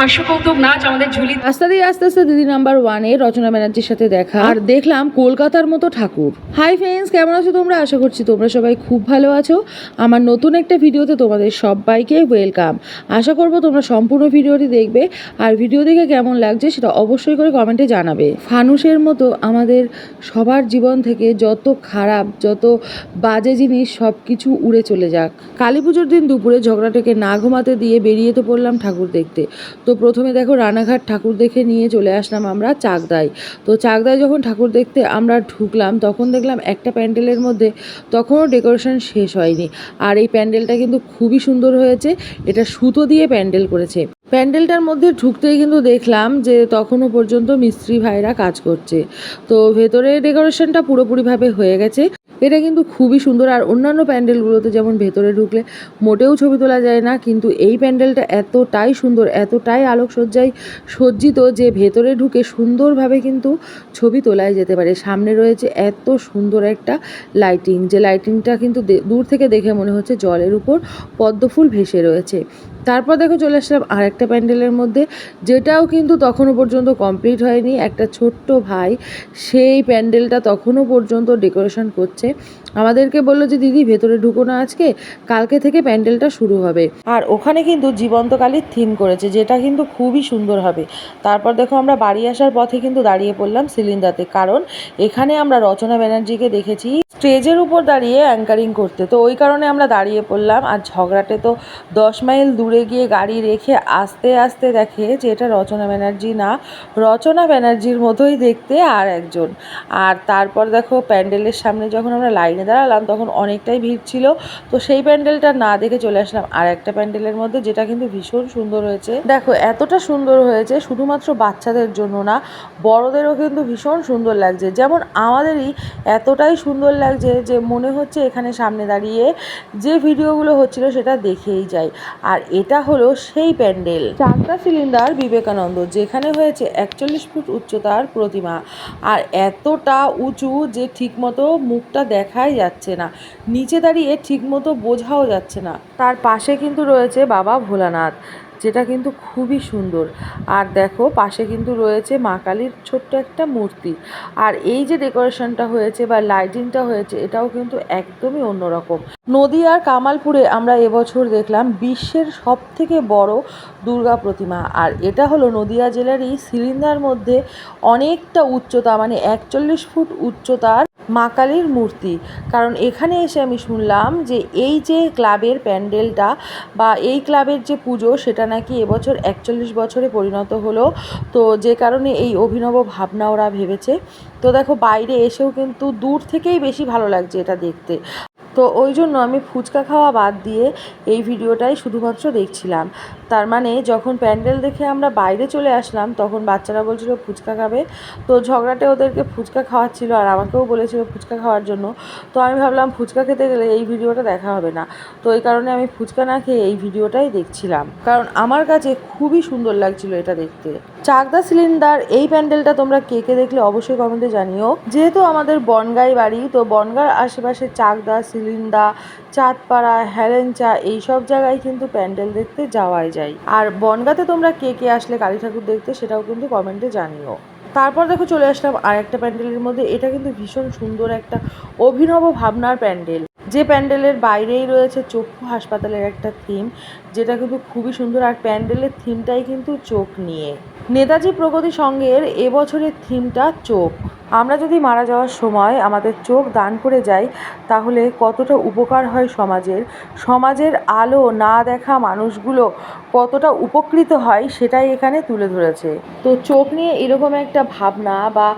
হাস্যকৌতুক নাচ আমাদের ঝুলি রাস্তা দিয়ে আস্তে আস্তে দিদি নাম্বার ওয়ানে রচনা ব্যানার্জির সাথে দেখা। আর দেখলাম কলকাতার মতো ঠাকুর। হাই ফ্রেন্ডস কেমন আছো তোমরা? আশা করছি তোমরা সবাই খুব ভালো আছো। আমার নতুন একটা ভিডিওতে তোমাদের সবাইকে ওয়েলকাম আশা করব তোমরা সম্পূর্ণ ভিডিওটি দেখবে। আর ভিডিও দেখে কেমন লাগছে সেটা অবশ্যই করে কমেন্টে জানাবে। ফানুসের মতো আমাদের সবার জীবন থেকে যত খারাপ, যত বাজে জিনিস সব কিছু উড়ে চলে যাক। কালী পুজোর দিন দুপুরে ঝগড়াটাকে না ঘুমাতে দিয়ে বেরিয়ে তো পড়লাম ঠাকুর দেখতে। তো প্রথমে দেখো রানাঘাট ঠাকুর দেখে নিয়ে চলে আসলাম আমরা চাকদায়। তো চাকদায় যখন ঠাকুর দেখতে আমরা ঢুকলাম, তখন দেখলাম একটা প্যান্ডেলের মধ্যে তখনও ডেকোরেশন শেষ হয়নি। আর এই প্যান্ডেলটা কিন্তু খুবই সুন্দর হয়েছে, এটা সুতো দিয়ে প্যান্ডেল করেছে। প্যান্ডেলটার মধ্যে ঢুকতেই কিন্তু দেখলাম যে তখনও পর্যন্ত মিস্ত্রি ভাইরা কাজ করছে। তো ভেতরে ডেকোরেশনটা পুরোপুরিভাবে হয়ে গেছে। এটা কিন্তু খুবই সুন্দর। আর অন্যান্য প্যান্ডেলগুলোতে যেমন ভেতরে ঢুকলে মোটেও ছবি তোলা যায় না, কিন্তু এই প্যান্ডেলটা এতটাই সুন্দর, এতটাই আলোকসজ্জায় সজ্জিত যে ভেতরে ঢুকে সুন্দরভাবে কিন্তু ছবি তোলাই যেতে পারে। সামনে রয়েছে এত সুন্দর একটা লাইটিং, যে লাইটিংটা কিন্তু দূর থেকে দেখে মনে হচ্ছে জলের উপর পদ্মফুল ভেসে রয়েছে। তারপর দেখো চলে আসলাম আর একটা প্যান্ডেলের মধ্যে, যেটাও কিন্তু তখনও পর্যন্ত কমপ্লিট হয়নি। একটা ছোট্ট ভাই, সেই প্যান্ডেলটা তখনও পর্যন্ত ডেকোরেশন করছে। আমাদেরকে বলল যে, দিদি, ভেতরে ঢুকো না আজকে, কালকে থেকে প্যান্ডেলটা শুরু হবে। আর ওখানে কিন্তু জীবন্তকালীর থিম করেছে, যেটা কিন্তু খুবই সুন্দর হবে। তারপর দেখো আমরা বাড়ি আসার পথে কিন্তু দাঁড়িয়ে পড়লাম সিলিন্ডাতে কারণ এখানে আমরা রচনা ব্যানার্জিকে দেখেছি। স্টেজের উপর দাঁড়িয়ে অ্যাঙ্কারিং করতে, তো ওই কারণে আমরা দাঁড়িয়ে পড়লাম। আর ঝগড়াটে তো দশ মাইল দূরে গিয়ে গাড়ি রেখে আস্তে আস্তে দেখে যে এটা রচনা ব্যানার্জি না, রচনা ব্যানার্জির মতোই দেখতে আর একজন। আর তারপর দেখো প্যান্ডেলের সামনে যখন আমরা লাইনে দাঁড়ালাম তখন অনেকটাই ভিড় ছিল। তো সেই প্যান্ডেলটা না দেখে চলে আসলাম আর একটা প্যান্ডেলের মধ্যে যেটা কিন্তু ভীষণ সুন্দর হয়েছে। দেখো এতটা সুন্দর হয়েছে শুধুমাত্র বাচ্চাদের জন্য না, বড়দেরও কিন্তু ভীষণ সুন্দর লাগছে। যেমন আমাদেরই এতটাই সুন্দর লাগছে যে মনে হচ্ছে এখানে সামনে দাঁড়িয়ে যে ভিডিওগুলো হচ্ছিল সেটা দেখেই যাই। আর এটা হলো সেই প্যান্ডেল। চারটা সিলিন্ডার বিবেকানন্দ, যেখানে হয়েছে একচল্লিশ ফুট উচ্চতার প্রতিমা। আর এতটা উঁচু যে ঠিকমতো মুখটা দেখাই যাচ্ছে না। নিচে দাঁড়িয়ে ঠিকমতো বোঝাও যাচ্ছে না। তার পাশে কিন্তু রয়েছে বাবা ভোলানাথ। যেটা কিন্তু খুবই সুন্দর। আর দেখো, পাশে কিন্তু রয়েছে মা কালীর ছোট্ট একটা মূর্তি। আর এই যে ডেকোরেশনটা হয়েছে বা লাইটিংটা হয়েছে, এটাও কিন্তু একদমই অন্যরকম। নদীয়ার কামালপুরে আমরা এবছর দেখলাম বিশ্বের সব থেকে বড় দুর্গা প্রতিমা। আর এটা হলো নদিয়া এই সিলিন্ডার মধ্যে অনেকটা উচ্চতা মানে একচল্লিশ ফুট উচ্চতার মা কালীর মূর্তি। কারণ এখানে এসে আমি শুনলাম যে এই যে ক্লাবের প্যান্ডেলটা বা এই ক্লাবের যে পুজো, সেটা নাকি এবছর একচল্লিশ বছরে পরিণত হলো। তো যে কারণে এই অভিনব ভাবনা ওরা ভেবেছে। তো দেখো, বাইরে এসেও কিন্তু দূর থেকেই বেশি ভালো লাগছে এটা দেখতে। তো ওই জন্য আমি ফুচকা খাওয়া বাদ দিয়ে এই ভিডিওটাই শুধুমাত্র দেখছিলাম। তার মানে যখন প্যান্ডেল দেখে আমরা বাইরে চলে আসলাম, তখন বাচ্চারা বলছিল ফুচকা খাবে। তো ঝগড়াটে ওদেরকে ফুচকা খাওয়াচ্ছিল আর আমাকেও বলেছিল ফুচকা খাওয়ার জন্য। তো আমি ভাবলাম ফুচকা খেতে গেলে এই ভিডিওটা দেখা হবে না। তো এই কারণে আমি ফুচকা না খেয়ে এই ভিডিওটাই দেখছিলাম। কারণ আমার কাছে খুবই সুন্দর লাগছিল এটা দেখতে। চাকদা সিলিন্ডার, এই প্যান্ডেলটা তোমরা কে কে দেখলে অবশ্যই কমেন্টে জানিও। যেহেতু আমাদের বনগাই বাড়ি, তো বনগার আশেপাশে চাকদা সিলিন্দা চাঁদপাড়া, হেলেঞ্চা এইসব জায়গায় কিন্তু প্যান্ডেল দেখতে যাওয়াই যায়। আর বনগাতে তোমরা কে কে আসলে কালী ঠাকুর দেখতে সেটাও কিন্তু কমেন্টে জানিও। তারপর দেখো চলে আসলাম আর একটা প্যান্ডেলের মধ্যে। এটা কিন্তু ভীষণ সুন্দর একটা অভিনব ভাবনার প্যান্ডেল। যে প্যান্ডেলের বাইরেই রয়েছে চক্ষু হাসপাতালের একটা থিম, যেটা কিন্তু খুবই সুন্দর। আর প্যান্ডেলের থিমটাই কিন্তু চোখ নিয়ে। নেতাজি প্রগতি সংঘের এবছরের থিমটা চোখ। আমরা যদি মারা যাওয়ার সময় আমাদের চোখ দান করে যাই, তাহলে কতটা উপকার হয় সমাজের? সমাজের আলো না দেখা মানুষগুলো কতটা উপকৃত হয় সেটাই এখানে তুলে ধরেছে। তো চোখ নিয়ে এরকম একটা ভাবনা বা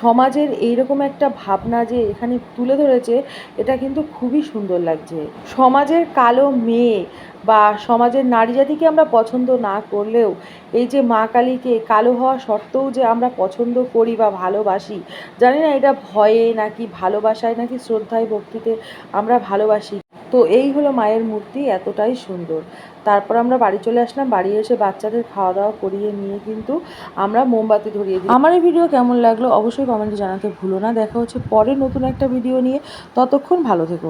সমাজের এইরকম একটা ভাবনা যে এখানে তুলে ধরেছে, এটা কিন্তু খুবই সুন্দর লাগছে। সমাজের কালো মেয়ে বা সমাজের নারী জাতিকে আমরা পছন্দ না করলেও এই যে মা কালীকে কালো হওয়া সত্ত্বেও যে আমরা পছন্দ করি বা ভালোবাসি, জানি না এটা ভয়ে নাকি ভালোবাসায় নাকি শ্রদ্ধায় ভক্তিতে আমরা ভালোবাসি। তো এই হলো মায়ের মূর্তি, এতটাই সুন্দর। তারপর আমরা বাড়ি চলে আসলাম, বাড়ি এসে বাচ্চাদের খাওয়া দাওয়া করিয়ে নিয়ে কিন্তু আমরা মোমবাতি ধরিয়ে দিই আমার এই ভিডিও কেমন লাগল অবশ্যই কমেন্টে জানাতে ভুলো না। দেখা হচ্ছে পরে নতুন একটা ভিডিও নিয়ে। ততক্ষণ ভালো থেকো।